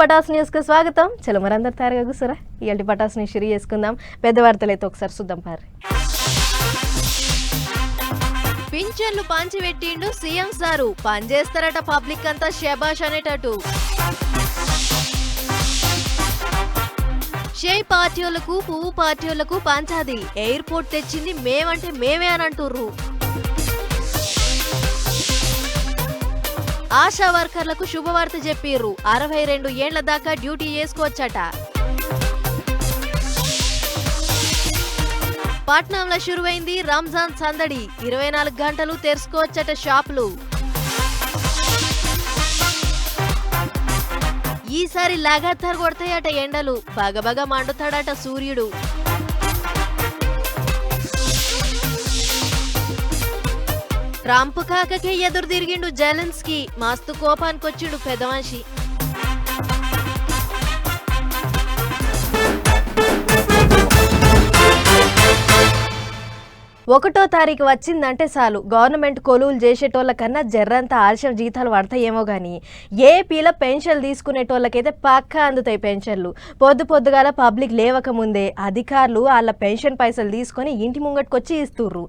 పటాస్ న్యూస్కు స్వాగతం. చలో మరందరు తయారుగా కూర్చోరా. ఇలాంటి పటాస్ని షిరి చేసుకుందాం. పెద్ద వార్తలు అయితే ఒకసారి చూద్దాం పారి పింఛన్లు పంచిపెట్టిండు సీఎం సారు. పనిచేస్తారట పబ్లిక్ అంతా షబాష్ అనేటట్టు. షే పార్టీలకు పువ్వు పార్టీలకు పంచాది. ఎయిర్పోర్ట్ తెచ్చింది మేమంటే మేమే అని అంటుర్రు. ఆశా వర్కర్లకు శుభవార్త చెప్పిర్రు. అరవై రెండు ఏండ్ల దాకా డ్యూటీ చేసుకోవచ్చట. పట్నంలో షురువైంది రంజాన్ సందడి. ఇరవై నాలుగు గంటలు తెరుచుకోవచ్చట షాపులు. ఈసారి లాగాతారు కొడతాయట ఎండలు. బగబగ మండుతాడట సూర్యుడు. ట్రంప్ కాకకే ఎదురు తిరిగిండు జెలెన్స్కి మస్తు కోపానికి వచ్చిండు ఒకటో తారీఖు వచ్చిందంటే చాలు. గవర్నమెంట్ కొలువులు చేసేటోళ్ళ కన్నా జర్రంత ఆలస్యం జీతాలు పడతాయేమో కానీ ఏపీలో పెన్షన్లు తీసుకునేటోళ్ళకైతే పక్కా అందుతాయి పెన్షన్లు. పొద్దు పొద్దుగాల పబ్లిక్ లేవకముందే అధికారులు వాళ్ళ పెన్షన్ పైసలు తీసుకొని ఇంటి ముంగట్కొచ్చి ఇస్తుర్రు.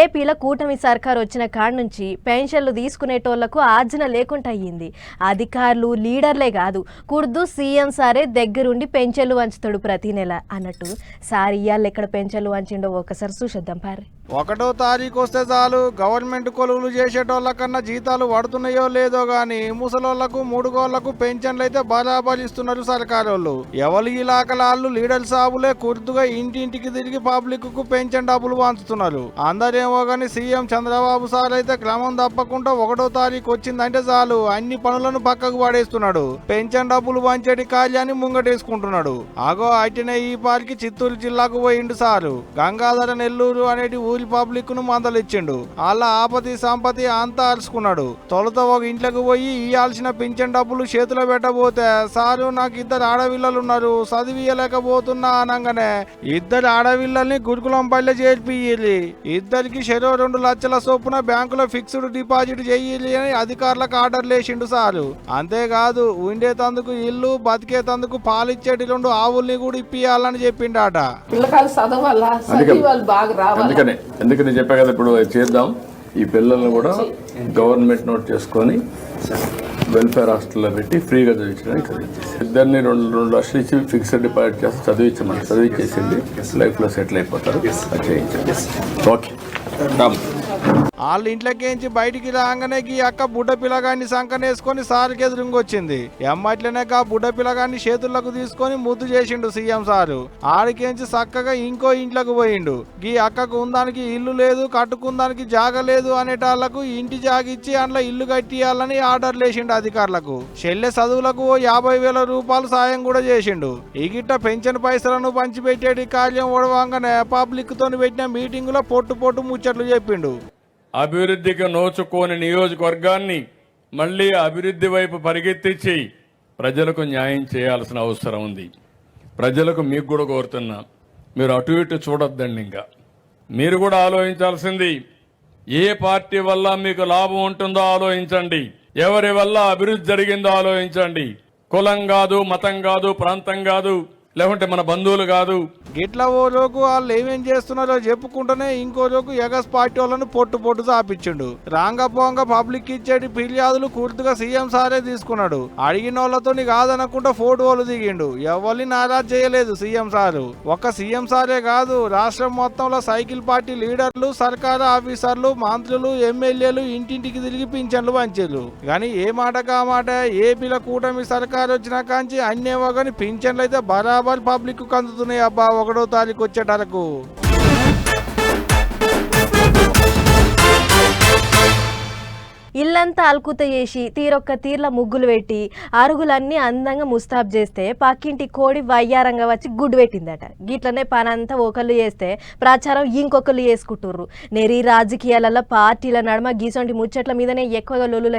ఏపీలో కూటమి సర్కార్ వచ్చిన కాడ నుంచి పెన్షన్లు తీసుకునేటోళ్ళకు ఆర్జన లేకుండా అయ్యింది. అధికారులు లీడర్లే కాదు కుర్దు సీఎం సారే దగ్గరుండి పెన్షన్లు వంచుతాడు ప్రతి నెల. అన్నట్టు సార్ ఇయ్యాళ్ళు ఎక్కడ పెన్షన్లు వంచిండో ఒకసారి చూసేద్దాం పారి ఒకటో తారీఖు వస్తే చాలు. గవర్నమెంట్ కొలువులు చేసేటోళ్ళ కన్నా జీతాలు పడుతున్నాయో లేదో గాని ముసలోళ్ళకు మూడుగోళ్ళకు పెన్షన్లు అయితే బరాబర్ ఇస్తున్నారు సర్కారోళ్ళు. ఎవరి ఇలాకలాళ్ళు లీడర్ సాబులే కుర్తుగా ఇంటింటికి తిరిగి పబ్లిక్కు పెన్షన్ డబ్బులు పంచుతున్నారు. అందరేమో గాని సీఎం చంద్రబాబు సార్ అయితే క్రమం తప్పకుండా ఒకటో తారీఖు వచ్చిందంటే చాలు. అన్ని పనులను పక్కకు పడేస్తున్నాడు. పెన్షన్ డబ్బులు పంచేటి కార్యాన్ని ముంగటేసుకుంటున్నాడు. ఆగో అట్టినే ఈ పార్కి చిత్తూరు జిల్లాకు పోయిండు సారు. గంగాధర నెల్లూరు అనేటి ఊరి పబ్లిక్ను మందలిచ్చిండు. వాళ్ళ ఆపతి సంపతి అంతా అరుచుకున్నాడు తొలుత ఒక ఇంట్లోకి పోయి ఇయ్యాల్సిన పింఛన్ డబ్బులు చేతిలో పెట్టబోతే సారు నాకు ఇద్దరు ఆడపిల్లలు ఉన్నారు చదివియలేకపోతున్నా అనగానే ఇద్దరు ఆడపిల్లల్ని గురుకులం పల్లె చేర్పియ్యి ఇద్దరికి చెరో రెండు లక్షల చొప్పున బ్యాంకులో ఫిక్స్డ్ డిపాజిట్ చెయ్యాలి అని అధికారులకు ఆర్డర్ లేచిండు సారు. అంతేకాదు ఉండేతందుకు ఇల్లు బతికేతందుకు పాలిచ్చేటి రెండు ఆవుల్ని కూడా ఇప్పియాలని చెప్పిండాట. పిల్లకాయలు చదవాలా? చదివి వాళ్ళు బాగా రావాలి? అందుకనే అందుకని చెప్పా కదా ఇప్పుడు చేద్దాం. ఈ పిల్లల్ని కూడా గవర్నమెంట్ నోట్ చేసుకొని వెల్ఫేర్ హాస్టల్లో పెట్టి ఫ్రీగా చదివించడానికి ఇద్దరిని రెండు రెండు లక్షలు ఇచ్చి ఫిక్స్డ్ డిపాజిట్ చేసి చదివించమని చదివించేసింది లైఫ్లో సెటిల్ అయిపోతారు. చేయించండి. ఓకే. రామ్. వాళ్ళ ఇంట్లోకించి బయటికి రాగానే ఈ అక్క బుడ్డ పిల్లగాన్ని సంకనేసుకొని సార్కి ఎదురుంగొచ్చింది. ఎమ్మట్లనే ఆ బుడ్డ పిల్లగాన్ని చేతులకు తీసుకొని ముద్దు చేసిండు సీఎం సారు. ఆడికేంచి చక్కగా ఇంకో ఇంట్లోకి పోయిండు. ఈ అక్కకు ఉందానికి ఇల్లు లేదు కట్టుకుందానికి జాగ లేదు అనేటాళ్ళకు ఇంటి జాగిచ్చి అందులో ఇల్లు కట్టియాలని ఆర్డర్ లేచిండు అధికారులకు. చెల్లె చదువులకు ఓ యాభై వేల రూపాయలు సాయం కూడా చేసిండు. ఈ గిట్ట పెన్షన్ పైసలను పంచిపెట్టేటి కార్యం ఓడవంగానే పబ్లిక్ తోని పెట్టిన మీటింగ్లో పొట్టు పొట్టు ముచ్చట్లు చెప్పిండు. అభివృద్ధికి నోచుకోని నియోజకవర్గాన్ని మళ్ళీ అభివృద్ధి వైపు పరిగెత్తించి ప్రజలకు న్యాయం చేయాల్సిన అవసరం ఉంది. ప్రజలకు మీకు కూడా కోరుతున్నా మీరు అటు ఇటు చూడొద్దండి ఇంకా. మీరు కూడా ఆలోచించాల్సింది ఏ పార్టీ వల్ల మీకు లాభం ఉంటుందో ఆలోచించండి. ఎవరి వల్ల అభివృద్ధి జరిగిందో ఆలోచించండి. కులం కాదు మతం కాదు ప్రాంతం కాదు లేకుంటే మన బంధువులు కాదు. గిట్ల ఓ రోజు వాళ్ళు ఏమేం చేస్తున్నారో చెప్పుకుంటూనే ఇంకో రోజు ఎగస్ పార్టీ వాళ్ళను పొట్టు పొట్టు చాపించిండు. రాంగ పోంగ పబ్లిక్ ఇచ్చేటి ఫిర్యాదులు కూర్తుగా సీఎం సారే తీసుకున్నాడు. అడిగిన వాళ్ళతో కాదనకుండా ఫోటోలు దిగిండు. ఎవరిని నారాజ్ చేయలేదు సీఎం సారు. ఒక్క సీఎం సారే కాదు రాష్ట్రం మొత్తంలో సైకిల్ పార్టీ లీడర్లు సర్కారు ఆఫీసర్లు మంత్రులు ఎమ్మెల్యేలు ఇంటింటికి తిరిగి పింఛన్లు పంచారు కానీ ఏ మాట కా మాట ఏపీలో కూటమి సర్కారు వచ్చిన కాంచి అన్నీ కానీ పింఛన్లు అయితే బరాబర్ పబ్లిక్కు అందుతున్నాయి అబ్బా ఒకటో తారీఖు వచ్చేటరకు ఇల్లంతా అల్కుత చేసి తీరొక్క తీర్ల ముగ్గులు పెట్టి అరుగులన్నీ అందంగా ముస్తాబ్ చేస్తే పక్కింటి కోడి వయ్యారంగా వచ్చి గుడ్డు పెట్టిందట. గిట్లనే పనంతా ఒకళ్ళు చేస్తే ప్రచారం ఇంకొకళ్ళు చేసుకుంటుర్రు. నెరి రాజకీయాలలో పార్టీల నడమ గీసొంటి ముచ్చట్ల మీదనే ఎక్కువగా లొల్లులు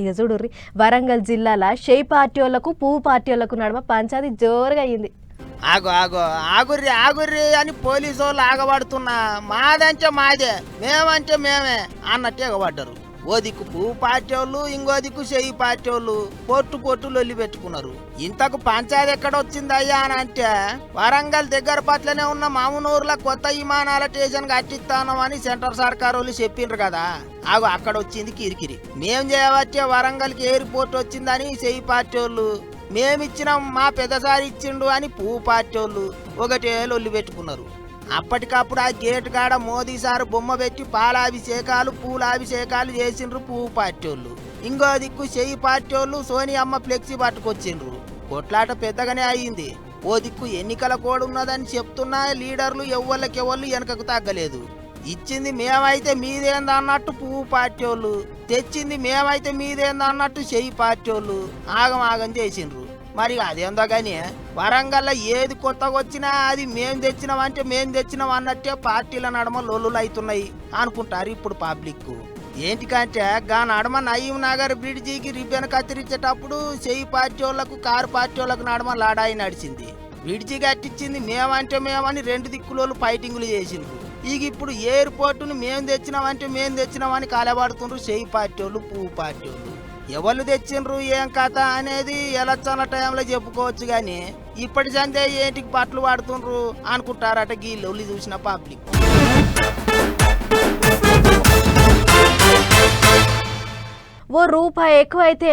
ఇక చూడుర్రి వరంగల్ జిల్లాల షై పార్టీ వాళ్ళకు పువ్వు పార్టీ వాళ్ళకు నడమ పంచాది జోరుగా అయింది. ఆగు ఆగు. ఆగుర్రి ఆగుర్రి అని పోలీసు వాళ్ళు ఆగబడుతున్నా మాదంటే మాదే మేమంటే మేమే అన్నట్టు ఎగబడ్డారు. ఓ దిక్కు పువ్వు పార్టీ వాళ్ళు ఇంకో దిక్కు చెయ్యి పార్టీ వాళ్ళు పొట్టు పొట్టు లొల్లి పెట్టుకున్నారు. ఇంతకు పంచాయతీ ఎక్కడ వచ్చిందయ్యా అని అంటే వరంగల్ దగ్గర పట్లనే ఉన్న మామునూరులో కొత్త విమానాల స్టేషన్ కట్టిస్తానమని సెంట్రల్ సర్కార్ వాళ్ళు చెప్పిండ్రు కదా. అవి అక్కడ వచ్చింది కిరికిరి. మేం చేయవచ్చే వరంగల్కి ఎయిర్పోర్ట్ వచ్చిందని చెయ్యి పార్టీ వాళ్ళు మేమిచ్చినాం మా పెద్దసారి ఇచ్చిండు అని పువ్వు పార్టీ వాళ్ళు ఒకటే లొల్లి పెట్టుకున్నారు. అప్పటికప్పుడు ఆ గేట్ కాడ మోదీ సార్ బొమ్మ పెట్టి పాలాభిషేకాలు పూలాభిషేకాలు చేసిండ్రు పువ్వు పార్టీ వాళ్ళు ఇంకో దిక్కు చెయ్యి పార్టీ వాళ్ళు సోనియమ్మ ఫ్లెక్సీ పట్టుకొచ్చిండ్రు. కొట్లాట పెద్దగానే అయ్యింది ఓ దిక్కు ఎన్నికల కోడ్ ఉన్నదని చెప్తున్నా లీడర్లు ఎవ్వళ్ళకి వెనకకు తగ్గలేదు. ఇచ్చింది మేమైతే మీదేందన్నట్టు పువ్వు పార్టీ వాళ్ళు తెచ్చింది మేమైతే మీదేందన్నట్టు చెయ్యి పార్టీ వాళ్ళు ఆగం ఆగం చేసిండ్రు. మరి అదేందో కానీ వరంగల్లో ఏది కొత్తగా వచ్చినా అది మేం తెచ్చినాం అంటే మేం తెచ్చినాం అన్నట్టే పార్టీల నడమ లొల్లులు అవుతున్నాయి అనుకుంటారు ఇప్పుడు పబ్లిక్ ఏంటికంటే గా నడమ నయీం నగర్ బ్రిడ్జికి రిబ్బన్ కత్తిరించేటప్పుడు చెయ్యి పార్టీ వాళ్ళకు కారు పార్టీ నడమ లాడాయి నడిచింది. బ్రిడ్జి కట్టించింది మేమంటే మేమని రెండు దిక్కులోళ్ళు ఫైటింగులు చేసిండ్రు. ఇక ఇప్పుడు ఎయిర్పోర్టును మేము తెచ్చినామంటే మేము తెచ్చినామని కాలబడుతుండ్రు చెయ్యి పార్టీ వాళ్ళు పువ్వు పార్టీ వాళ్ళు ఎవరు తెచ్చిండ్రు ఏం కథ అనేది ఎలక్షన్ల టైంలో చెప్పుకోవచ్చు కానీ ఇప్పటి సందే ఏంటికి పట్లు వాడుతుండ్రు అనుకుంటారట గీళ్ళు చూసిన పబ్లిక్. ఓ రూపాయి ఎక్కువ అయితే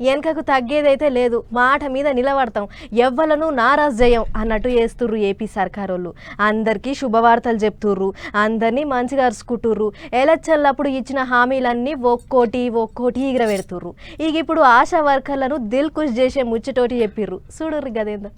వెనకకు తగ్గేదైతే లేదు. మాట మీద నిలబడతాం. ఎవ్వలను నారాజ్ చేయం అన్నట్టు చేస్తుర్రు ఏపీ సర్కారోళ్ళు. అందరికీ శుభవార్తలు చెప్తుర్రు. అందరినీ మంచిగా అరుచుకుంటుర్రు. ఎలక్షన్లప్పుడు ఇచ్చిన హామీలన్నీ ఒక్కోటి ఒక్కోటి ఎగరబెడుతుర్రు ఇక ఇప్పుడు ఆశా వర్కర్లను దిల్ కుష్ చేసే ముచ్చటోటి చెప్పిర్రు. చూడుర్రు గదేందో.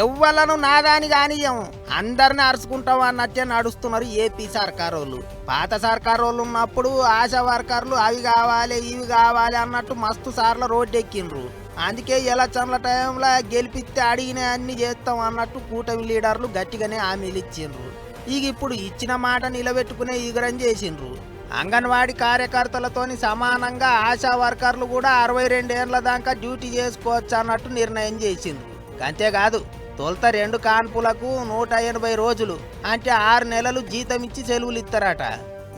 ఎవ్వలను నాదాని కానియం అందరిని అరుచుకుంటాం అన్నట్టే నడుస్తున్నారు ఏపీ సర్కార్ వాళ్ళు పాత సర్కార్ వాళ్ళు ఉన్నప్పుడు ఆశా వర్కర్లు అవి కావాలి ఇవి కావాలి అన్నట్టు మస్తు సార్లు రోడ్డు ఎక్కిండ్రు అందుకే ఎలక్షన్ల టైంలో గెలిపిస్తే అడిగిన అన్ని చేస్తాం అన్నట్టు కూటమి లీడర్లు గట్టిగానే హామీలు ఇచ్చిండ్రు. ఇక ఇప్పుడు ఇచ్చిన మాట నిలబెట్టుకునే ఈగరం చేసిండ్రు. అంగన్వాడీ కార్యకర్తలతోని సమానంగా ఆశా వర్కర్లు కూడా అరవై రెండేళ్ళ దాకా డ్యూటీ చేసుకోవచ్చు అన్నట్టు నిర్ణయం చేసిండ్రు. అంతేకాదు తొలత రెండు కాన్పులకు నూట ఎనభై రోజులు. అంటే ఆరు నెలలు జీతం ఇచ్చి సెలవులు ఇస్తారట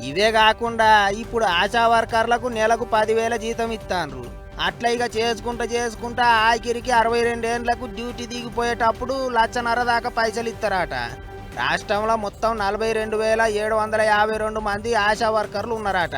ఇవే కాకుండా ఇప్పుడు ఆశా వర్కర్లకు నెలకు పదివేల జీతం ఇస్తాన్రు అట్లా ఇక చేసుకుంటా చేసుకుంటా ఆఖరికి అరవై రెండేండ్లకు డ్యూటీ దిగిపోయేటప్పుడు లక్షన్నర దాకా పైసలు ఇస్తారట రాష్ట్రంలో మొత్తం నలభై రెండు వేల ఏడు వందల యాభై రెండు మంది ఆశా వర్కర్లు ఉన్నారట.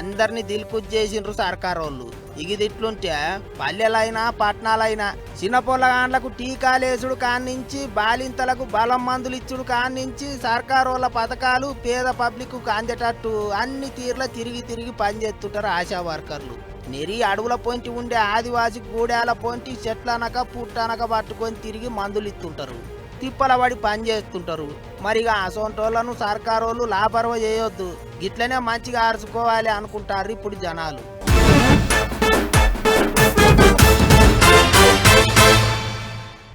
అందరినీ దిల్కుజ్ చేసిండ్రు సర్కారోళ్ళు. వాళ్ళు పల్లెలైనా పట్నాలైనా చిన్న పొల్లగాండ్లకు టీకాలేసుడు కాన్నించి బాలింతలకు బలం మందులు ఇచ్చుడు కాన్నించి సర్కారోళ్ళ పథకాలు పేద పబ్లిక్ అందేటట్టు అన్ని తీర్ల తిరిగి తిరిగి పనిచేస్తుంటారు ఆశా వర్కర్లు. నెరి అడవుల పొంటి ఉండే ఆదివాసి గూడాల పొంటి చెట్లనక పుట్టనక పట్టుకొని తిరిగి మందులు ఇస్తుంటారు తిప్పల పడి పని చేస్తుంటారు మరి ఇక అసొంటోళ్ళను సర్కారోళ్ళు లాపర్వ చేయొద్దు. గిట్లనే మంచిగా అరుచుకోవాలి అనుకుంటారు ఇప్పుడు జనాలు.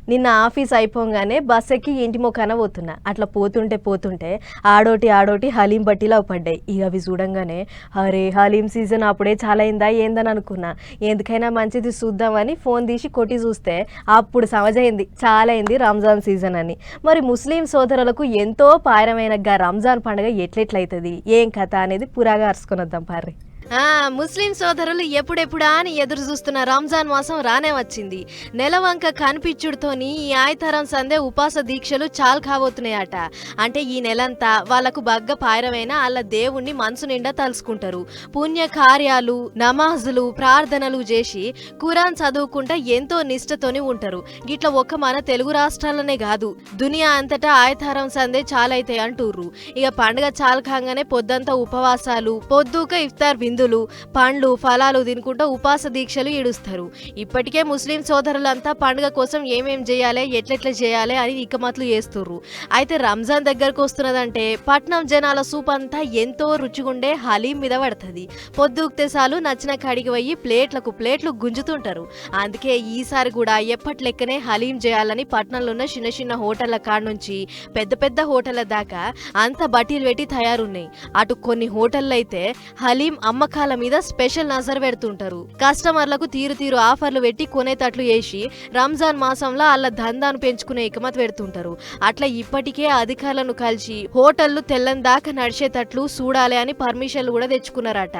నిన్న ఆఫీస్ అయిపోగానే బస్ ఎక్కి ఇంటి మొక్కన పోతున్నా. అట్లా పోతుంటే పోతుంటే ఆడోటి ఆడోటి హలీం బట్టిలో పడ్డాయి. ఇక అవి చూడంగానే అరే హలీం సీజన్ అప్పుడే చాలా అయిందా ఏందని అనుకున్నా. ఎందుకైనా మంచిది చూద్దామని ఫోన్ తీసి కొట్టి చూస్తే అప్పుడు సమజైంది. చాలా అయింది రంజాన్ సీజన్ అని. మరి ముస్లిం సోదరులకు ఎంతో పాయరమైన గా రంజాన్ పండుగ ఎట్లెట్లయితుంది? ఏం కథ? అనేది పురాగా అరుచుకొని వద్దాం పార్రి. ఆ ముస్లిం సోదరులు ఎప్పుడెప్పుడా అని ఎదురు చూస్తున్న రంజాన్ మాసం రానే వచ్చింది. నెలవంక కనిపించుడుతోని ఈ ఆయతరం సందే ఉపాస దీక్షలు చాలు కాబోతున్నాయట అంటే ఈ నెలంతా వాళ్ళకు బగ్గ పాయరమైన వాళ్ళ దేవుణ్ణి మనసు నిండా తలుసుకుంటారు. పుణ్య కార్యాలు నమాజులు ప్రార్థనలు చేసి ఖురాన్ చదువుకుంటా ఎంతో నిష్టతోని ఉంటారు. గిట్ల ఒక్క మన తెలుగు రాష్ట్రాలనే కాదు దునియా అంతటా ఆయతారం సందే చాలైతాయి అంటుర్రు. ఇక పండుగ చాలు కాగానే పొద్దంతా ఉపవాసాలు పొద్దుక ఇఫ్తార్ విందులు పండ్లు ఫలాలు తినుకుంటూ ఉపాస దీక్షలు ఈడుస్తారు ఇప్పటికే ముస్లిం సోదరులంతా పండుగ కోసం ఏమేం చేయాలి ఎట్లెట్లా చేయాలి అని ఇకమట్లు చేస్తుర్రు అయితే రంజాన్ దగ్గరకు వస్తున్నదంటే పట్నం జనాల సూప్ అంతా ఎంతో రుచిగుండే హలీం మీద పడుతుంది. పొద్దుక్తే సాలు నచ్చిన కాడికి పోయి ప్లేట్లకు ప్లేట్లు గుంజుతుంటారు. అందుకే ఈసారి కూడా ఎప్పటి లెక్కనే హలీం చేయాలని పట్నంలో ఉన్న చిన్న చిన్న హోటళ్ళ కాడ నుంచి పెద్ద పెద్ద హోటళ్ళ దాకా అంత బట్టీలు పెట్టి తయారున్నాయి. అటు కొన్ని హోటళ్ళు అయితే హలీం అమ్మ అమ్మకాల మీద స్పెషల్ నజర్ పెడుతుంటారు. కస్టమర్లకు తీరు తీరు ఆఫర్లు పెట్టి కొనేటట్లు చేసి రంజాన్ మాసంలో వాళ్ళ దందాను పెంచుకునే ఎకమతి పెడుతుంటారు. అట్లా ఇప్పటికే అధికారులను కలిసి హోటళ్ళు తెల్లని దాకా నడిచేటట్లు చూడాలి అని పర్మిషన్లు కూడా తెచ్చుకున్నారట.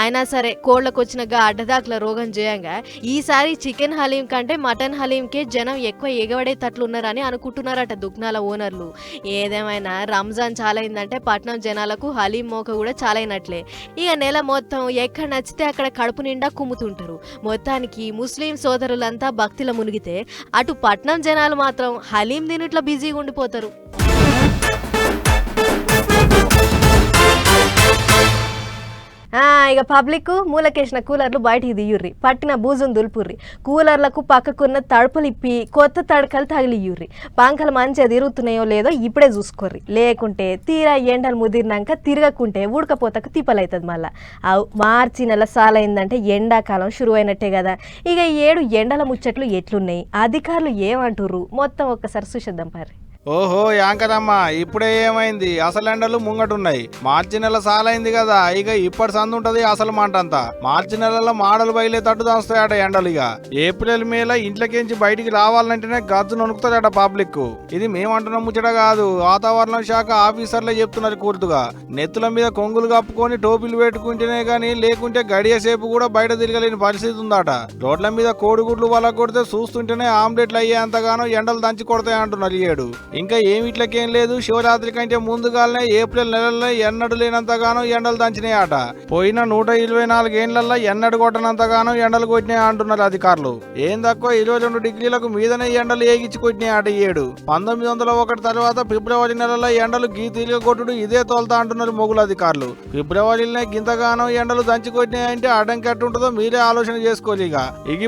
అయినా సరే కోళ్ళకు వచ్చిన అడ్డదాకుల రోగం చేయంగా ఈసారి చికెన్ హలీం కంటే మటన్ హలీంకే జనం ఎక్కువ ఎగబడేటట్లున్నారని అనుకుంటున్నారట దుగ్నాల ఓనర్లు. ఏదేమైనా రంజాన్ చాలైందంటే పట్నం జనాలకు హలీం మోక కూడా చాలైనట్లే. ఇక నెల మొత్తం మొత్తం ఎక్కడ నచ్చితే అక్కడ కడుపు నిండా కుమ్ముతుంటారు. మొత్తానికి ముస్లిం సోదరులంతా భక్తిలో మునిగితే అటు పట్నం జనాలు మాత్రం హలీం తినుట్లా బిజీగా ఉండిపోతారు. ఇక పబ్లిక్ మూలకేసిన కూలర్లు బయటికి దియ్యుర్రి పట్టిన బూజును దులుపుర్రి. కూలర్లకు పక్కకున్న తడుపులు ఇప్పి కొత్త తడకలు తగిలియ్యుర్రి పంకలు మంచిగా తిరుగుతున్నాయో లేదో ఇప్పుడే చూసుకోర్రి. లేకుంటే తీరా ఎండలు ముదిరినాక తిరగకుంటే ఉడకపోతకు తిప్పలవుతుంది మళ్ళా. అవు మార్చి నెల సాలైందంటే ఎండాకాలం షురువైనట్టే కదా ఇక ఈ ఏడు ఎండల ముచ్చట్లు ఎట్లున్నాయి? అధికారులు ఏమంటుర్రు? మొత్తం ఒక్కసారి చూసేద్దాం పారి ఓహో యాంకరమ్మా ఇప్పుడే ఏమైంది? అసలు ఎండలు ముంగటున్నాయి. మార్చి నెల సాలైంది కదా ఇక ఇప్పటి సందు ఉంటది అసలు మాట అంతా మార్చి నెలలో మాడలు బయలే తట్టు దాస్తాయట ఎండలు ఇక. ఏప్రిల్ మేల ఇంట్లోకించి బయటికి రావాలంటేనే గజ్జు నొనుకుతాడట పబ్లిక్ ఇది మేమంటున్న ముచ్చట కాదు. వాతావరణ శాఖ ఆఫీసర్లే చెప్తున్నారు కూర్తుగా నెత్తుల మీద కొంగులు కప్పుకొని టోపీలు పెట్టుకుంటేనే గానీ లేకుంటే గడియ సేపు కూడా బయట తిరగలేని పరిస్థితి ఉందట. రోడ్ల మీద కోడిగుడ్లు వల కొడితే చూస్తుంటేనే ఆమ్లెట్లు అయ్యేంతగానో ఎండలు దంచి కొడతాయి అంటున్నారు ఏడు ఇంకా ఏమి ఇట్లకేం లేదు. శివరాత్రి కంటే ముందుగానే ఏప్రిల్ నెలల్లో ఎన్నడు లేనంతగానో ఎండలు దంచినాయి పోయిన నూట ఇరవై నాలుగేళ్ళలో ఎన్నడు కొట్టనంతగానో ఎండలు కొట్టినాయి అంటున్నారు అధికారులు. ఏం తక్కువ ఇరవై రెండు డిగ్రీలకు మీదనే ఎండలు ఏగిచ్చి కొట్టినాయి ఈ ఏడు. పంతొమ్మిది వందల ఒకటి తర్వాత ఫిబ్రవరి నెలలో ఎండలు గీ తిరిగి కొట్టుడు ఇదే తోలుతా అంటున్నారు మొగుల అధికారులు. ఫిబ్రవరిలోనే గింతగానో ఎండలు దంచి కొట్టినాయంటే అడ్డంకి ఎట్టుంటుందో మీరే ఆలోచన చేసుకోవాలి ఇక.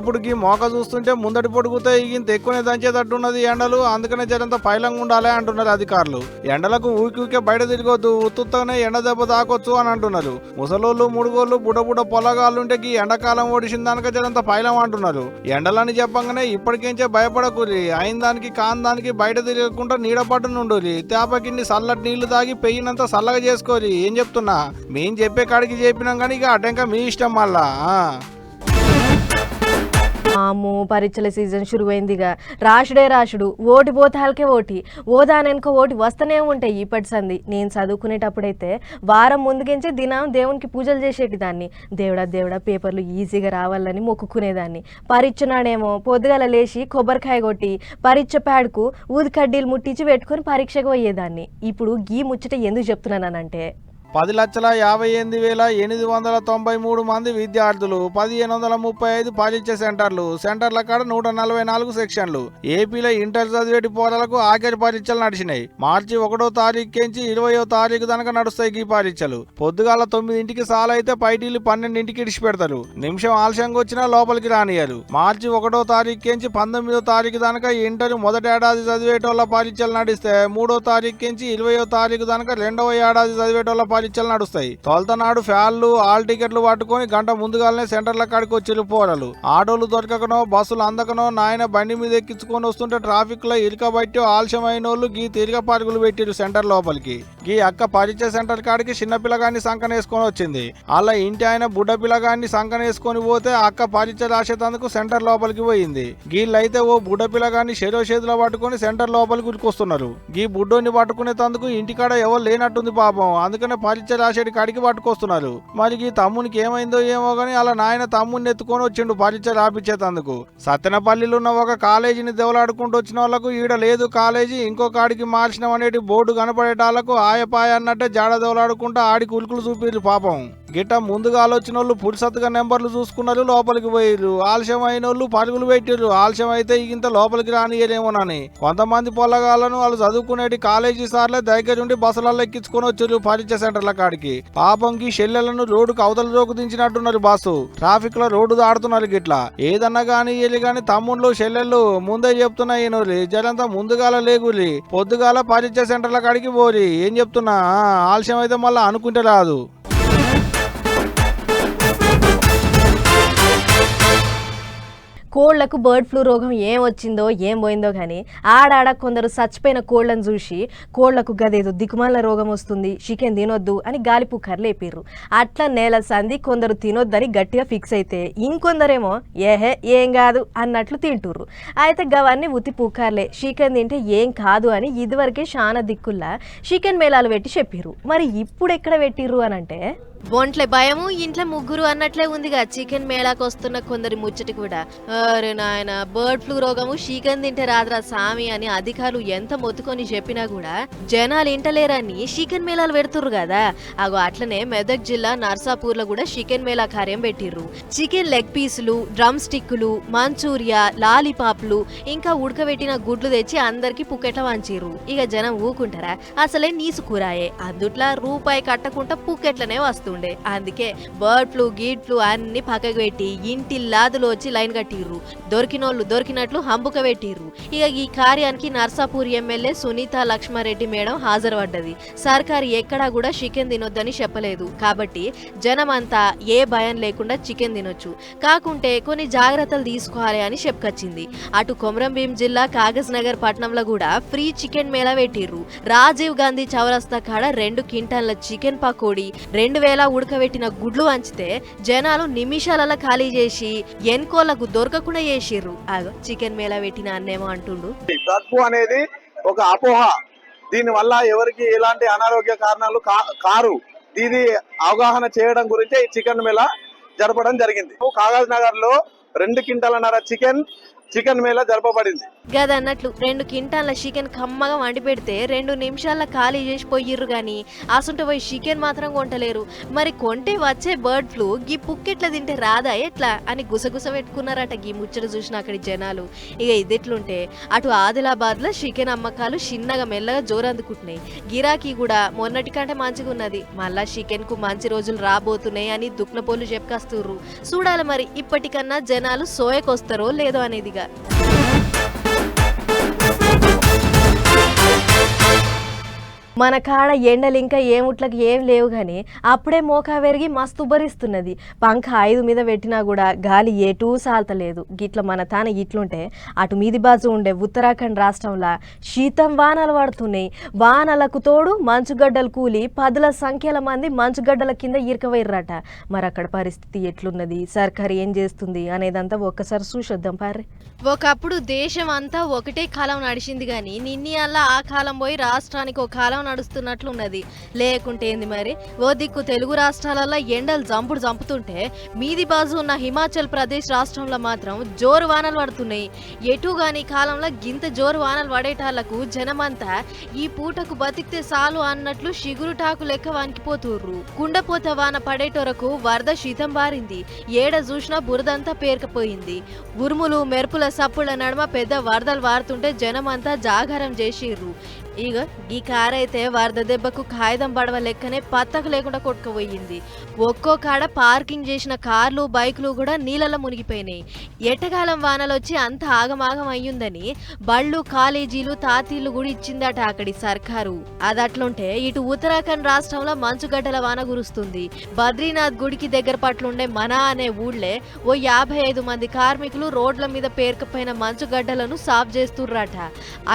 ఇప్పుడు గీ మోక చూస్తుంటే ముందటి పొడుగుతో ఇగింత ఎక్కువనే దంచేటట్టున్నది ఎండలు. అందుకనే జరంత పైలంగా ఉండాలి అంటున్నారు అధికారులు. ఎండలకు ఊకి ఊకే బయట తిరగొద్దు ఉత్తుత్తగానే ఎండ దెబ్బ తాకొచ్చు అని అంటున్నారు. ముసలోళ్ళు ముడుగోళ్ళు బుడబుడ పొలగాళ్ళుంటే పొలగాళ్ళు ఈ ఎండాకాలం ఓడిసిన దానిక జరంత పైలం అంటున్నారు. ఎండలని చెప్పంగానే ఇప్పటికేంచే భయపడకూరి అయిన దానికి కాని దానికి బయట తిరగకుండా నీడ పట్టునుండురి తేపకిండి చల్లటి నీళ్ళు తాగి పెయినంత చల్లగా చేసుకోరి. ఏం చెప్తున్నా? మేం చెప్పే కాడికి చెప్పినాం కానీ ఇక అటంక మీ ఇష్టం మళ్ళా? ఆ. అమ్మో పరీక్షల సీజన్ శురువైందిగా రాసుడే రాసుడు ఓటి పోతాలకే ఓటి ఓదానెనుక ఓటి వస్తూనే ఉంటాయి ఇప్పటి సంది నేను చదువుకునేటప్పుడైతే వారం ముందుకించి దినం దేవునికి పూజలు చేసేటి దాన్ని దేవుడా దేవుడా పేపర్లు ఈజీగా రావాలని మొక్కుకునేదాన్ని. పరీక్ష నాడేమో పొద్దుగల లేచి కొబ్బరికాయ కొట్టి పరీక్ష ప్యాడ్కు ఊది కడ్డీలు ముట్టించి పెట్టుకొని పరీక్షకు పోయేదాన్ని. ఇప్పుడు గీ ముచ్చట ఎందుకు చెప్తున్నానంటే పది లక్షల యాభై ఎనిమిది వేల ఎనిమిది వందల తొంభై మూడు మంది విద్యార్థులు పదిహేను వందల ముప్పై ఐదు పాలిచ్చే సెంటర్లు. సెంటర్ల కాడ నూట నలభై నాలుగు సెక్షన్లు. ఏపీలో ఇంటర్ చదివేటి పోరాలకు ఆఖరి పరీక్షలు నడిచినాయి. మార్చి ఒకటో తారీఖుంచి ఇరవయో తారీఖు తనక నడుస్తాయి ఈ పరీక్షలు. పొద్దుగాల తొమ్మిదింటికి సాలైతే పైటీలు పన్నెండింటికి ఇడిచి పెడతారు నిమిషం ఆలస్యంగా వచ్చినా లోపలికి రానియారు. మార్చి ఒకటో తారీఖుంచి పంతొమ్మిదో తారీఖు దాకా ఇంటర్ మొదటి ఏడాది చదివేటోళ్ళ పరీక్షలు నడిస్తే మూడో తారీఖుంచి ఇరవయో తారీఖు దాకా రెండవ ఏడాది చదివేటోళ్ళ పరీక్షలు నడుస్తాయి. తొలతనాడు ఫ్యాన్లు ఆల్ టికెట్లు పట్టుకొని గంట ముందుగానే సెంటర్ల కాడికి వచ్చి పోరలు ఆటోలు దొరకకనో బస్సులు అందకనో నాయన బండి మీద ఎక్కించుకొని వస్తుంటే ట్రాఫిక్లో ఇరుకబట్టి ఆలస్యమైన వాళ్ళు గీ తిరిగ పరుగులు పెట్టిరు సెంటర్ లోపలికి. ఈ అక్క పరిచయ సెంటర్ కాడికి చిన్న పిల్లగాన్ని సంకనేసుకొని వచ్చింది. అలా ఇంటి ఆయన బుడ్డ పిల్లగాన్ని సంకనేసుకొని పోతే అక్క పరిచయ రాసేటందుకు సెంటర్ లోపలికి పోయింది. గీళ్ళైతే ఓ బుడ్డ పిల్లగాన్ని చెరో చేతిలో పట్టుకొని సెంటర్ లోపలికి ఉరికొస్తున్నారు. గీ బుడ్డోని పట్టుకునేటందుకు ఇంటికాడ ఎవరు లేనట్టుంది పాపం. అందుకనే పరిచయ రాసేటి కాడికి పట్టుకొస్తున్నారు. మరి ఈ తమ్మునికి ఏమైందో ఏమో గానీ అలా నాయన తమ్ముని ఎత్తుకొని వచ్చిండు పరిచయ రాపిచ్చేటందుకు. సత్తెనపల్లిలో ఉన్న ఒక కాలేజీని దెవలాడుకుంటూ వచ్చిన వాళ్ళకు ఈడ లేదు కాలేజీ ఇంకో కాడికి మార్చినాం అనేటి బోర్డు కనపడేటాలకు పాయ అన్నట్టే జాడ దోలాడుకుంటా ఆడికి కులుకులు చూపిర్రు పాపం. గిట్ట ముందుగా ఆలోచన వాళ్ళు పురుసత్తుగా నెంబర్లు చూసుకున్నారు లోపలికి పోయిర్రు. ఆలస్యం అయిన వాళ్ళు పరుగులు పెట్టిర్రు. ఆలస్యం అయితే ఇంత లోపలికి రానియలేమోనని కొంతమంది పొల్లగాళ్ళను వాళ్ళు చదువుకునేటి కాలేజీ సార్లే దగ్గరుండి బస్సులలో ఎక్కించుకొని వచ్చారు పరీక్ష సెంటర్ల కాడికి. పాపంకి షెల్లెలను రోడ్డుకు అవతల రోకు దించినట్టున్నారు బస్సు ట్రాఫిక్లో రోడ్డు దాడుతున్నారు గిట్లా. ఏదన్నా గాని వెళ్ళి గాని తమ్ముళ్ళు షెల్లెళ్ళు ముందే చెప్తున్నా ఈయనోళ్ళు జరంతా ముందుగాల లేగులి పొద్దుగాల పరీక్ష సెంటర్ల కాడికి పోరి. ఏం చెప్తున్నా? ఆలస్యం అయితే మళ్ళీ అనుకుంటే రాదు. కోళ్ళకు బర్డ్ ఫ్లూ రోగం ఏం వచ్చిందో ఏం పోయిందో కానీ ఆడాడ కొందరు చచ్చిపోయిన కోళ్ళను చూసి కోళ్ళకు గదేదో దిక్కుమాల రోగం వస్తుంది చికెన్ తినొద్దు అని గాలిపుక్కర్లు లేపిర్రు. అట్లా నేల సంది కొందరు తినొద్దని గట్టిగా ఫిక్స్ అయితే ఇంకొందరేమో ఏహే ఏం కాదు అన్నట్లు తింటుర్రు. అయితే గవన్నీ ఉత్తి పుక్కర్లే చికెన్ తింటే ఏం కాదు అని ఇదివరకే చాలా దిక్కుల్లా చికెన్ మేళాలు పెట్టి చెప్పిర్రు. మరి ఇప్పుడు ఎక్కడ పెట్టిర్రు అని అంటే బొంట్లే భయము ఇంట్లో ముగ్గురు అన్నట్లే ఉందిగా. చికెన్ మేళాకు వస్తున్న కొందరి ముచ్చటి కూడా. అరే నాయన బర్డ్ ఫ్లూ రోగము చికెన్ తింటే రాదురా సామి అని అధికారులు ఎంత మొత్తుకొని చెప్పినా కూడా జనాలు ఇంటలేరని చికెన్ మేళాలు పెడుతుర్రు కదా. అగో అట్లనే మెదక్ జిల్లా నర్సాపూర్లో కూడా చికెన్ మేళా కార్యం పెట్టిర్రు. చికెన్ లెగ్ పీసులు డ్రమ్ స్టిక్కులు మంచూరియా లాలీపాప్లు ఇంకా ఉడకబెట్టిన గుడ్లు తెచ్చి అందరికి పుక్కెట్ల వంచిర్రు. ఇక జనం ఊకుంటారా? అసలే నీసు కూరాయే. అందుట్లా రూపాయి కట్టకుండా పుక్కెట్లనే వస్తుండే అందుకే బర్డ్ ఫ్లూ గీడ్ ఫ్లూ అన్ని పక్కకు పెట్టి ఇంటి లాదులు వచ్చి లైన్ కట్టిర్రు. దొరికినోళ్ళు దొరికినట్లు హంబుక పెట్టిర్రు. ఇక ఈ కార్యానికి నర్సాపూర్ ఎమ్మెల్యే సునీత లక్ష్మారెడ్డి మేడం హాజరుపడ్డది. సర్కారు ఎక్కడా కూడా చికెన్ తినొద్దని చెప్పలేదు. కాబట్టి జనమంతా ఏ భయం లేకుండా చికెన్ తినొచ్చు. కాకుంటే కొన్ని జాగ్రత్తలు తీసుకోవాలి అని చెప్పుకొచ్చింది. అటు కొమరంభీం జిల్లా కాగజ్ నగర్ పట్టణంలో కూడా ఫ్రీ చికెన్ మేళా పెట్టిర్రు. రాజీవ్ గాంధీ చౌరస్తా కాడ రెండు క్వింటాన్ల చికెన్ పకోడీ రెండు వేల ఉడకబెట్టిన గుడ్లు వంచితే జనాలు నిమిషాలలో ఖాళీ చేసి ఎన్కోలకు దొరకకుండా చేసిర్రు. చికెన్ మేళా పెట్టిన అన్నేమో అంటుండు. బర్డ్ అనేది ఒక అపోహ. దీని వల్ల ఎవరికి ఎలాంటి అనారోగ్య కారణాలు కా- కారు. దీని అవగాహన చేయడం గురించి ఈ చికెన్ మేళ జరపడం జరిగింది. కాగజ్ నగర్లో రెండు క్వింటాలన్నర చికెన్ చికెన్ మేళ జరపబడింది. గదన్నట్లు రెండు కింటాల చికెన్ కమ్మగా వండి పెడితే రెండు నిమిషాల ఖాళీ చేసి పోయిర్రు గాని. అసంట పోయి చికెన్ మాత్రం కొంటలేరు. మరి కొంటే వచ్చే బర్డ్ ఫ్లూ గీ పుక్కెట్లా తింటే రాదా ఎట్లా? అని గుసగుస పెట్టుకున్నారట గీ ముచ్చట చూసిన అక్కడి జనాలు. ఇక ఇదెట్లుంటే అటు ఆదిలాబాద్లో చికెన్ అమ్మకాలు చిన్నగా మెల్లగా జోరందుకుంటున్నాయి. గిరాకీ కూడా మొన్నటి కంటే మంచిగా ఉన్నది మళ్ళా చికెన్కు మంచి రోజులు రాబోతున్నాయి అని దుక్నపోలు చెప్పుకొస్తుర్రు. చూడాలి మరి ఇప్పటికన్నా జనాలు సోయకొస్తారో లేదో అనేదిగా. మన కాడ ఎండలు ఇంకా ఏముట్లకు ఏం లేవు కానీ అప్పుడే మోకా పెరిగి మస్తు ఉబ్బరిస్తున్నది. పంక ఐదు మీద పెట్టినా కూడా గాలి ఎటూ సాల్తలేదు. గిట్ల మన తాన ఇట్లుంటే అటు మీది బాజు ఉండే ఉత్తరాఖండ్ రాష్ట్రంలో శీతం వానలు పడుతున్నాయి. వానలకు తోడు మంచుగడ్డలు కూలి పదుల సంఖ్యల మంది మంచుగడ్డల కింద ఇరకవైర్రట మరి అక్కడ పరిస్థితి ఎట్లున్నది? సర్కారు ఏం చేస్తుంది అనేదంతా ఒక్కసారి చూసొద్దాం పారే. ఒకప్పుడు దేశం అంతా ఒకటే కాలం నడిచింది కానీ నిన్ని అలా ఆ కాలం పోయి రాష్ట్రానికి ఒక కాలం నడుస్తున్నట్లు ఉన్నది లేకుంటే ఏంది మరి? ఓ దిక్కు తెలుగు రాష్ట్రాలలో ఎండలు జంపుడు జంపుతుంటే మీది బాజు ఉన్న హిమాచల్ ప్రదేశ్ రాష్ట్రంలో మాత్రం జోరు వానలు పడుతున్నాయి. ఎటు గాని కాలంలో గింత జోరు వానలు పడేటాళ్ళకు జనమంతా ఈ పూటకు బతికితే చాలు అన్నట్లు షిగురుటాకు లెక్క వానికిపోతుర్రు. కుండపోత వాన పడేటొరకు వరద శీతం బారింది. ఏడ చూసినా బురదంతా పేరుకపోయింది. ఉరుములు మెరుపుల సప్పుల నడుమ పెద్ద వరదలు వారుతుంటే జనమంతా జాగారం చేసిర్రు. ఇక ఈ కార్ అయితే వరద దెబ్బకు కాగితం పడవ లెక్కనే పత్తకు లేకుండా కొట్టుకుపోయింది. ఒక్కో కాడ పార్కింగ్ చేసిన కార్లు బైకులు కూడా నీళ్ళలో మునిగిపోయినాయి. ఎట్టకాలం వానలు వచ్చి అంత ఆగమాగం అయ్యిందని బళ్ళు కాలేజీలు తాతీలు కూడా ఇచ్చిందట అక్కడి సర్కారు. అది అట్లుంటే ఇటు ఉత్తరాఖండ్ రాష్ట్రంలో మంచుగడ్డల వాన కురుస్తుంది. బద్రీనాథ్ గుడికి దగ్గర పట్లుండే మనా అనే ఊళ్ళే ఓ యాభై ఐదు మంది కార్మికులు రోడ్ల మీద పేర్కపోయిన మంచుగడ్డలను సాఫ్ చేస్తుర్రట.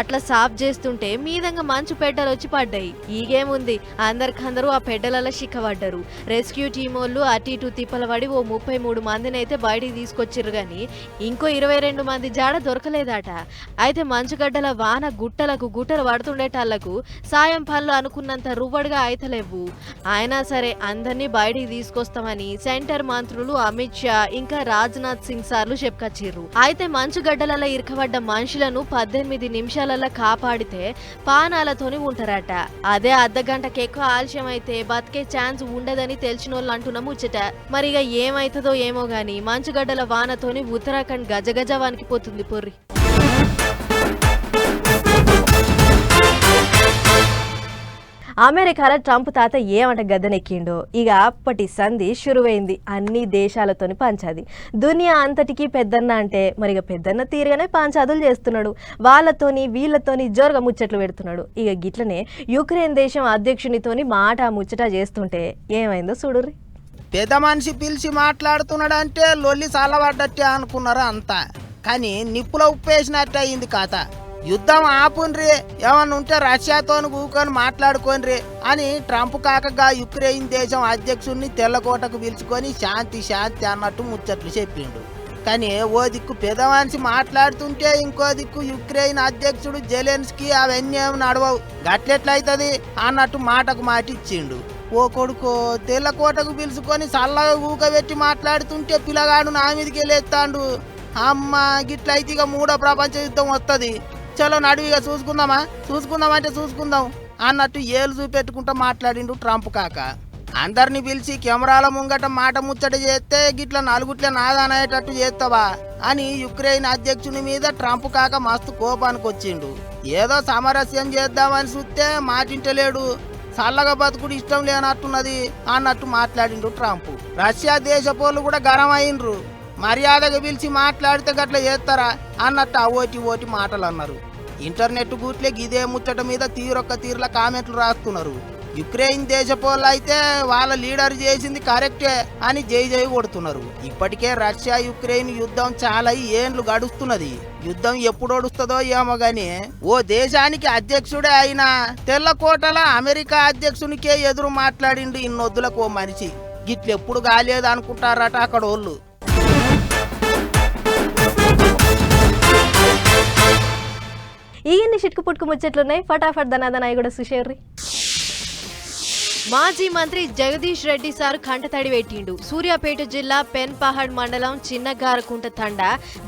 అట్లా సాఫ్ చేస్తుంటే మీద మీదంగా మంచు పెడ్డలు వచ్చి పడ్డాయి. ఈగేముంది అందరికందరూ ఆ పెడ్డలలో చిక్కబడ్డారు రెస్క్యూ టీం వాళ్ళు అటు ఇటు తిప్పల పడి ఓ ముప్పై మూడు మందిని అయితే బయటికి తీసుకొచ్చిర్రు కానీ ఇంకో ఇరవై రెండు మంది జాడ దొరకలేదట. అయితే మంచుగడ్డల వాన గుట్టలకు గుట్టలు పడుతుండేటాళ్ళకు సాయం పనులు అనుకున్నంత రువ్వడిగా అయితలేవు. అయినా సరే అందరినీ బయటికి తీసుకొస్తామని సెంటర్ మంత్రులు అమిత్ షా ఇంకా రాజ్నాథ్ సింగ్ సార్లు చెప్పుకొచ్చిర్రు. అయితే మంచుగడ్డలలో ఇరకబడ్డ మనుషులను పద్దెనిమిది నిమిషాలలో కాపాడితే పానాలతోని ఉంటారట. అదే అర్ధ గంటకి ఎక్కువ ఆలస్యం అయితే బతికే ఛాన్స్ ఉండదని తెలిసిన వాళ్ళు అంటున్న ముచ్చట. మరి ఏమైతుందో ఏమో గాని మంచుగడ్డల వానతోని ఉత్తరాఖండ్ గజగజ వానికిపోతుంది పొర్రి. అమెరికాలో ట్రంప్ తాత ఏమంట గద్దెనెక్కిండో? ఇక అప్పటి సంధి షురువైంది. అన్ని దేశాలతోని పంచాది. దునియా అంతటికీ పెద్దన్న అంటే మరి ఇక పెద్దన్న తీరుగానే పంచాదులు చేస్తున్నాడు. వాళ్ళతోని వీళ్ళతోని జోరుగా ముచ్చట్లు పెడుతున్నాడు. ఇక గిట్లనే యుక్రెయిన్ దేశం అధ్యక్షునితోని మాట ముచ్చట చేస్తుంటే ఏమైందో చూడుర్రి. పెద్ద మనిషి పిలిచి మాట్లాడుతున్నాడంటే లొల్లి చల్లబడ్డట్టే అనుకున్నారు అంతా? కానీ నిప్పులో ఉప్పేసినట్టు అయింది కథ యుద్ధం ఆపుండ్రి. ఏమన్నా ఉంటే రష్యాతో కూకొని మాట్లాడుకోండ్రి అని ట్రంప్ కాకగా యుక్రెయిన్ దేశం అధ్యక్షుడిని తెల్లకోటకు పిలుచుకొని శాంతి శాంతి అన్నట్టు ముచ్చట్లు చెప్పిండు. కానీ ఓ దిక్కు పెదవాన్సి మాట్లాడుతుంటే ఇంకో దిక్కు యుక్రెయిన్ అధ్యక్షుడు జెలెన్స్కి అవన్నీ ఏమి నడవవు. గట్లెట్లయితది అన్నట్టు మాటకు మాట ఇచ్చిండు ఓ కొడుకో తెల్లకోటకు పిలుచుకొని చల్లగా ఊకబెట్టి మాట్లాడుతుంటే పిల్లగాడు నా మీదకి వెళ్ళేస్తాడు అమ్మ గిట్లయితే ఇక మూడో ప్రపంచ యుద్ధం వస్తుంది చలో నడువిగా చూసుకుందామా? చూసుకుందామంటే చూసుకుందాం. అన్నట్టు ఏలు చూపెట్టుకుంటూ మాట్లాడిండు ట్రంప్ కాక. అందరిని పిలిచి కెమెరాల ముంగట మాట ముచ్చట చేస్తే గిట్ల నలుగుట్ల నాదనేటట్టు చేస్తావా? అని యుక్రెయిన్ అధ్యక్షుని మీద ట్రంప్ కాక మస్తు కోపానికి వచ్చిండు. ఏదో సామరస్యం చేద్దామని చూస్తే మాటింటలేడు. చల్లగా బతుకుడు ఇష్టం లేనట్టున్నది అన్నట్టు మాట్లాడిండు ట్రంప్. రష్యా దేశపోళ్ళు కూడా గరం అయినరు మర్యాదగా పిలిచి మాట్లాడితే గట్ల చేస్తారా? అన్నట్టు ఆ ఓటి ఓటి మాటలు అన్నారు. ఇంటర్నెట్ గూట్లే గిదే ముచ్చట మీద తీరొక్క తీరుల కామెంట్లు రాస్తున్నారు. యుక్రెయిన్ దేశపోళ్ళు అయితే వాళ్ళ లీడర్ చేసింది కరెక్టే అని జై జై కొడుతున్నారు. ఇప్పటికే రష్యా యుక్రెయిన్ యుద్ధం చాలా ఏండ్లు గడుస్తున్నది. యుద్ధం ఎప్పుడు ఒడుస్తుందో ఏమో గాని ఓ దేశానికి అధ్యక్షుడే అయినా తెల్లకోటల అమెరికా అధ్యక్షునికే ఎదురు మాట్లాడిండు ఇన్నొద్దులకు ఓ మనిషి. గిట్లెప్పుడు కాలేదు అనుకుంటారట అక్కడ వాళ్ళు ఈ ఎన్ని చిట్కు పుట్టుకు ముచ్చట్లున్నాయి. ఫటాఫట్ దనాదనాయి కూడా సుషేర్రి మాజీ మంత్రి జగదీష్ రెడ్డి సార్ కంటతడి పెట్టిండు సూర్యాపేట జిల్లా పెన్పహాడ్ మండలం చిన్నగారకుంట తండ.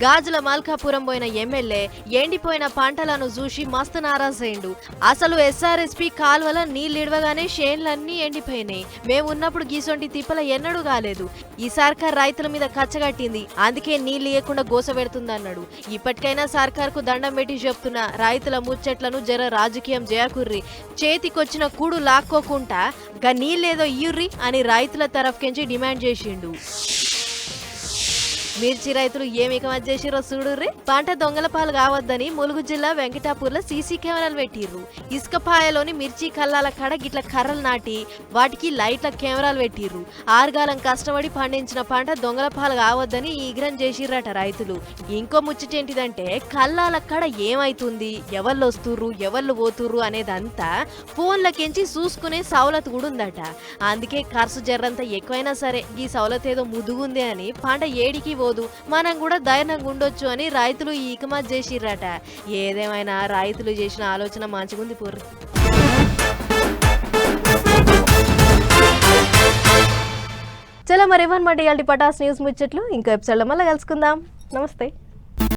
గాజుల మల్కాపురం పోయిన ఎమ్మెల్యే ఎండిపోయిన పంటలను చూసి మస్తు నారాజైండు అసలు ఎస్ఆర్ఎస్పి కాల్వల నీళ్ళిడవగానే షేన్లన్నీ ఎండిపోయినాయి. మేము ఉన్నప్పుడు గీసొంటి తిప్పల ఎన్నడూ కాలేదు. ఈ సర్కార్ రైతుల మీద కచ్చగట్టింది. అందుకే నీళ్ళు ఇవ్వకుండా గోస పెడుతుందన్నాడు. ఇప్పటికైనా సర్కార్కు దండం పెట్టి చెప్తున్నా రైతుల ముచ్చట్లను జర రాజకీయం చేయకుర్రి చేతికొచ్చిన కూడు లాక్కోకుండా గా నీళ్ళేదో ఇయ్యుర్రి అని రైతుల తరఫుకెంచి డిమాండ్ చేసిండు. మిర్చి రైతులు ఏమి కమత్ చేసిరో చూడుర్రి? పంట దొంగల పాలు కావద్దని ములుగు జిల్లా వెంకటాపూర్లో సీసీ కెమెరాలు పెట్టిర్రు. ఇసుకపాయలోని మిర్చి కల్లాల కడ గిట్ల కర్రలు నాటి వాటికి లైట్ల కెమెరాలు పెట్టిర్రు. ఆరుగాలం కష్టపడి పండించిన పంట దొంగల పాలు కావద్దని ఈగ్రం చేసిర్రట రైతులు. ఇంకో ముచ్చటేంటిదంటే కల్లాల కడ ఏమైతుంది? ఎవళ్ళు వస్తుర్రు? ఎవళ్ళు పోతుర్రు అనేదంతా ఫోన్లకెంచి చూసుకునే సవలత్ కూడా ఉందట. అందుకే ఖర్చు జర్రంతా ఎక్కువైనా సరే ఈ సవలత్ ఏదో ముదుగుంది అని పంట ఏడికి పోదు మనం కూడా ధైర్యంగా ఉండొచ్చు అని రైతులు ఈకమా చేసిర్రట. ఏదేమైనా రైతులు చేసిన ఆలోచన మంచిగుంది పూర్రి. చలో మరి ఇవ్వనమాట ఇవాళ పటాస్ న్యూస్ ముచ్చట్లు ఇంకో ఎపిసోడ్లో మళ్ళీ కలుసుకుందాం. నమస్తే.